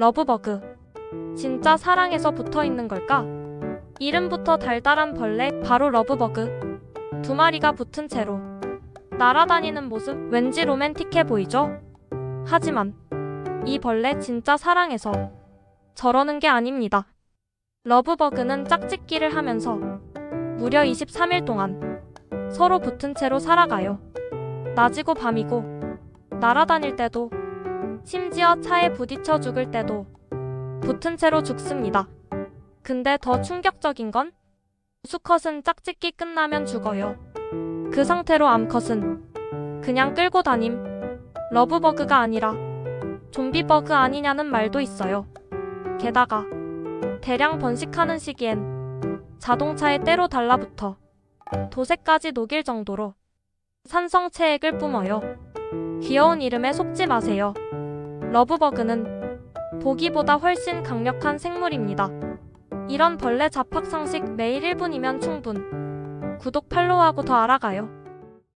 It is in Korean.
러브버그. 진짜 사랑해서 붙어 있는 걸까? 이름부터 달달한 벌레, 바로 러브버그. 두 마리가 붙은 채로 날아다니는 모습 왠지 로맨틱해 보이죠? 하지만 이 벌레 진짜 사랑해서 저러는 게 아닙니다. 러브버그는 짝짓기를 하면서 무려 23일 동안 서로 붙은 채로 살아가요. 낮이고 밤이고 날아다닐 때도 심지어 차에 부딪혀 죽을 때도 붙은 채로 죽습니다. 근데 더 충격적인 건 수컷은 짝짓기 끝나면 죽어요. 그 상태로 암컷은 그냥 끌고 다님. 러브버그가 아니라 좀비버그 아니냐는 말도 있어요. 게다가 대량 번식하는 시기엔 자동차에 때로 달라붙어 도색까지 녹일 정도로 산성 체액을 뿜어요. 귀여운 이름에 속지 마세요. 러브버그는 보기보다 훨씬 강력한 생물입니다. 이런 벌레 잡학 상식 매일 1분이면 충분. 구독 팔로우하고 더 알아가요.